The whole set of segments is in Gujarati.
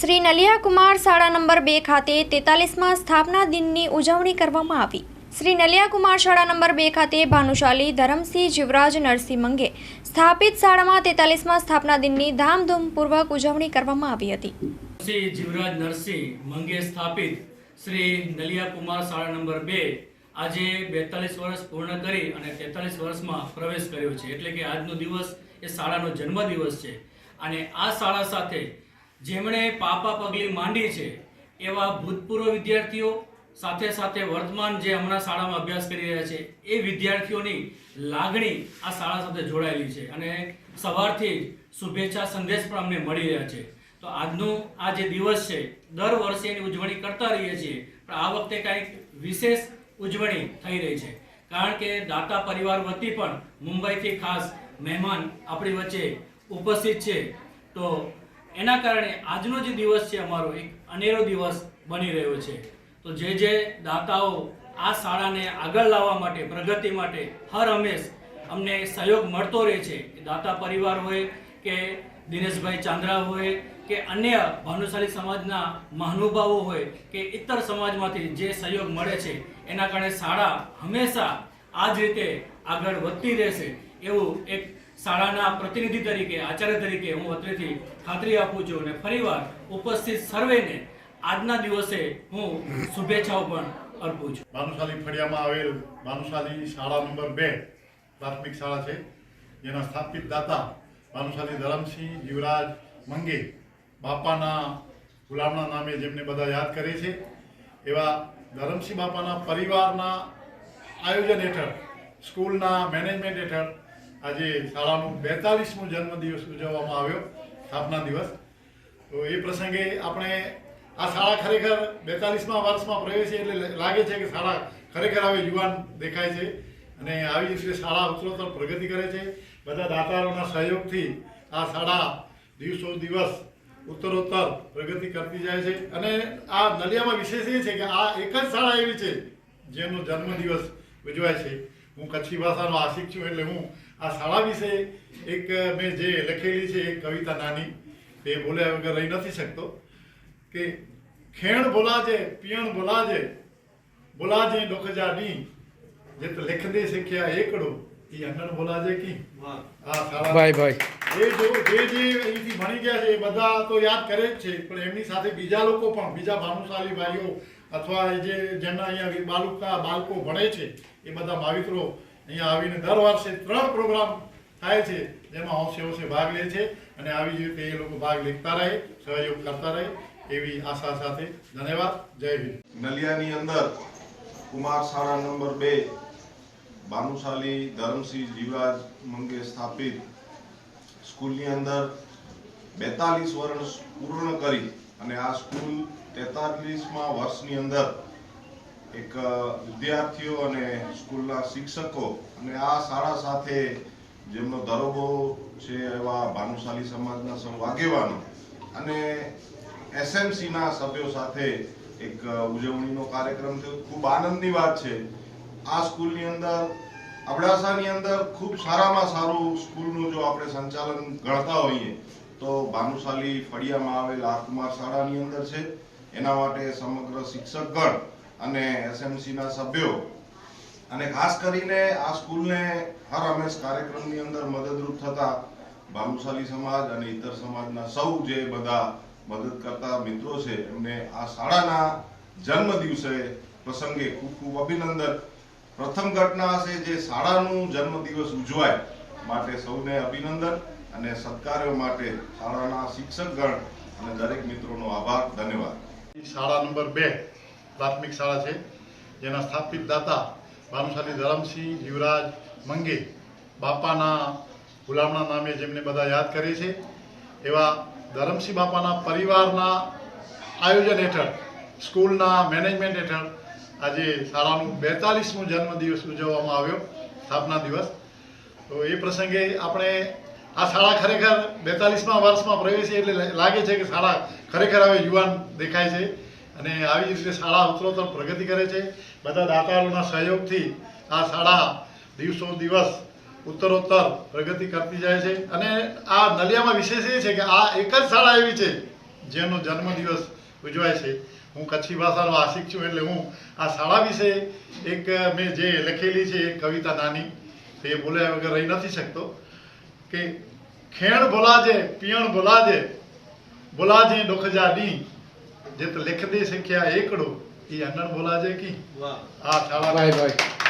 શ્રી નલિયા કુમાર શાળા નંબર બે ખાતે તેતાલીસમાં સ્થાપના દિનની ઉજવણી કરવામાં આવી. શ્રી નલિયા કુમાર શાળા નંબર બે ખાતે ભાનુશાલી ધરમસિંહ જીવરાજ નરસિંહ મંગે સ્થાપિત શાળામાં તેતાલીસમાં સ્થાપના દિનની ધામધૂમપૂર્વક ઉજવણી કરવામાં આવી હતી. શ્રી જીવરાજ નરસિંહ મંગે સ્થાપિત શ્રી નલિયા કુમાર શાળા નંબર બે આજે બેતાલીસ વર્ષ પૂર્ણ કરી અને તેતાલીસ વર્ષમાં પ્રવેશ કર્યો છે. એટલે કે આજનો દિવસ એ શાળાનો જન્મદિવસ છે. અને આ શાળા સાથે જેમણે પાપા પગલી માંડી છે, એવા ભૂતપૂર્વ વિદ્યાર્થીઓ સાથે સાથે વર્તમાન જે હમણાં શાળામાં અભ્યાસ કરી રહ્યા છે, એ વિદ્યાર્થીઓની લાગણી આ શાળા સાથે જોડાયેલી છે અને સવારથી જ શુભેચ્છા સંદેશ પણ અમને મળી રહ્યા છે. તો આજનો આ જે દિવસ છે, દર વર્ષે એની ઉજવણી કરતા રહીએ છીએ, પણ આ વખતે કાંઈક વિશેષ ઉજવણી થઈ રહી છે. કારણ કે દાતા પરિવાર વતી પણ મુંબઈથી ખાસ મહેમાન આપણી વચ્ચે ઉપસ્થિત છે. તો એના કારણે આજનો જે દિવસ છે અમારો એક અનેરો દિવસ બની રહ્યો છે. તો જે જે દાતાઓ આ શાળાને આગળ લાવવા માટે, પ્રગતિ માટે હર હંમેશ અમને સહયોગ મળતો રહે છે દાતા પરિવાર હોય, કે દિનેશભાઈ ચાંદ્રા હોય, કે અન્ય ભાનુશાલી સમાજના મહાનુભાવો હોય, કે ઇતર સમાજમાંથી જે સહયોગ મળે છે, એના કારણે શાળા હંમેશા આ જ રીતે આગળ વધતી રહેશે એવું એક શાળાના પ્રતિનિધિ તરીકે, આચાર્ય તરીકે હું અત્રેથી ખાતરી આપું છું અને ફરીવાર ઉપસ્થિત સર્વેને આજના દિવસે હું શુભેચ્છાઓ પણ અર્પું છું. ભાનુશાલી ફળિયામાં આવેલ ભાનુશાલી શાળા નંબર બે પ્રાથમિક શાળા છે. જેના સ્થાપિત દાતા ભાનુશાલી ધરમસિંહ જીવરાજ મંગે બાપાના ગુલામના નામે જેમને બધા યાદ કરે છે. એવા ધરમસિંહ બાપાના પરિવારના આયોજન હેઠળ, સ્કૂલના મેનેજમેન્ટ હેઠળ આજે શાળાનું બેતાલીસમો જન્મદિવસ ઉજવવામાં આવ્યો, સ્થાપના દિવસ. તો એ પ્રસંગે આપણે આ શાળા ખરેખર બેતાલીસમાં વર્ષમાં પ્રવેશી એટલે લાગે છે કે શાળા ખરેખર હવે યુવાન દેખાય છે અને આવી રીતે શાળા ઉત્તરોત્તર પ્રગતિ કરે છે. બધા દાતારોના સહયોગથી આ શાળા દિવસો દિવસ ઉત્તરોત્તર પ્રગતિ કરતી જાય છે. અને આ નલિયામાં વિશેષ એ છે કે આ એક જ શાળા એવી છે જેનો જન્મદિવસ ઉજવાય છે. હું કચ્છી ભાષાનો આશિક છું એટલે હું આ શાળા વિશે એક મેં જે લખેલી છે એક કવિતા નાની એ બોલ્યા વગર રહી નથી શકતો કે ખેણ બોલાજે પિયણ બોલાજે બોલાજે ડી જે તો લેખદે શીખ્યા એકડો એ અંગણ બોલાજે કી? આ શાળા ભાઈ ભાઈ. એ જો જે જે અહીંથી ભણી ગયા છે એ બધા તો યાદ કરે જ છે પણ એમની સાથે બીજા લોકો પણ બીજા ભાનુશાલી ભાઈઓ અથવા એ જે જેમના અહીંયા બાલુકા બાળકો ભણે છે એ બધા ભાવિત્રો અહીંયા આવીને દર વર્ષે ત્રણ પ્રોગ્રામ થાય છે, જેમાં હોંશે હોંશે ભાગ લે છે અને આવી જ રીતે એ લોકો ભાગ લેતા રહે, સહયોગ કરતા રહે, એવી આશા સાથે ધન્યવાદ, જય હિન્દ. નલિયાની અંદર કુમાર શાળા નંબર બે ભાનુશાલી ધરમસિંહ જીવરાજ મંગે સ્થાપિત સ્કૂલની અંદર બેતાલીસ વર્ષ પૂર્ણ કરી અને આ સ્કૂલ તેતાલીસમાં વર્ષની અંદર એક વિદ્યાર્થીઓ અને સ્કૂલના શિક્ષકો અને આ શાળા સાથે જેમનો દરોબો છે એવા ભાનુશાલી સમાજના સૌ આગેવાનો અને એસએમસીના સભ્યો સાથે એક ઉજવણીનો કાર્યક્રમ થયો. ખૂબ આનંદની વાત છે. આ સ્કૂલની અંદર, અબડાસાની અંદર ખૂબ સારામાં સારું સ્કૂલનું જો આપણે સંચાલન ગણતા હોઈએ, તો ભાનુશાલી ફળિયામાં આવેલ આ કુમાર શાળાની અંદર છે. એના માટે સમગ્ર શિક્ષકગણ અને એસએમસીના સભ્યો. અને ખાસ કરીને આ સ્કૂલને હર હંમેશ કાર્યક્રમની અંદર મદદરૂપ થતા ભાનુશાલી સમાજ અને ઇતર સમાજના સૌ જે બધા મદદ કરતા મિત્રો છે, એમને આ શાળાના જન્મ દિવસે પ્રસંગે ખૂબ ખૂબ અભિનંદન. પ્રથમ ઘટના હશે જે શાળાનું જન્મદિવસ ઉજવાય માટે સૌને અભિનંદન અને સત્કાર્યો માટે શાળાના શિક્ષકગણ અને દરેક મિત્રોનો આભાર, ધન્યવાદ. શાળા નંબર બે. પ્રાથમિક શાળા છે. જેના સ્થાપિત દાતા ભાનુશાલી ધરમસિંહ જીવરાજ મંગે બાપાના ગુલામના નામે જેમને બધા યાદ કરે છે એવા ધરમસિંહ બાપાના પરિવારના આયોજન હેઠળ, સ્કૂલના મેનેજમેન્ટ હેઠળ આજે શાળાનું બેતાલીસમો જન્મદિવસ ઉજવવામાં આવ્યો, સ્થાપના દિવસ. તો એ પ્રસંગે આપણે આ શાળા ખરેખર બેતાલીસમાં વર્ષમાં પ્રવેશી એટલે લાગે છે કે શાળા ખરેખર હવે યુવાન દેખાય છે. અને આવી જ રીતે શાળા ઉત્તરોત્તર પ્રગતિ કરે છે. બધા દાતાઓના સહયોગથી આ શાળા દિવસો દિવસ ઉત્તરોત્તર પ્રગતિ કરતી જાય છે. અને આ નલિયામાં વિશેષ એ છે કે આ એક જ શાળા એવી છે જેનો જન્મદિવસ ઉજવાય છે. હું કચ્છી ભાષાનો આશિક છું એટલે હું આ શાળા વિશે એક મેં જે લખેલી છે એક કવિતા નાની તે બોલ્યા વગર રહી નથી શકતો કે ખેણ બોલાજે પિયણ બોલાજે બોલાજે ડોખજા તો લેખદે સંખ્યા એકડો એ અનણ બોલાજે કી આ શાળા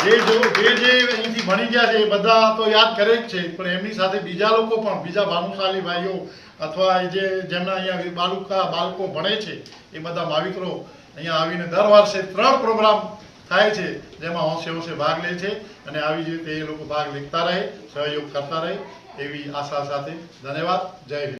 જે જો જે જે અહીંથી ભણી ગયા છે એ બધા તો યાદ કરે જ છે પણ એમની સાથે બીજા લોકો પણ બીજા ભાનુશાલી ભાઈઓ અથવા એ જે જેમના અહીંયા બાલુકા બાળકો ભણે છે એ બધા માવિત્રો અહીંયા આવીને દર વર્ષે ત્રણ પ્રોગ્રામ થાય છે જેમાં હોંશે હોંશે ભાગ લે છે અને આવી જ રીતે એ લોકો ભાગ લેતા રહે સહયોગ કરતા રહે એવી આશા સાથે. ધન્યવાદ. જય હિન્દ.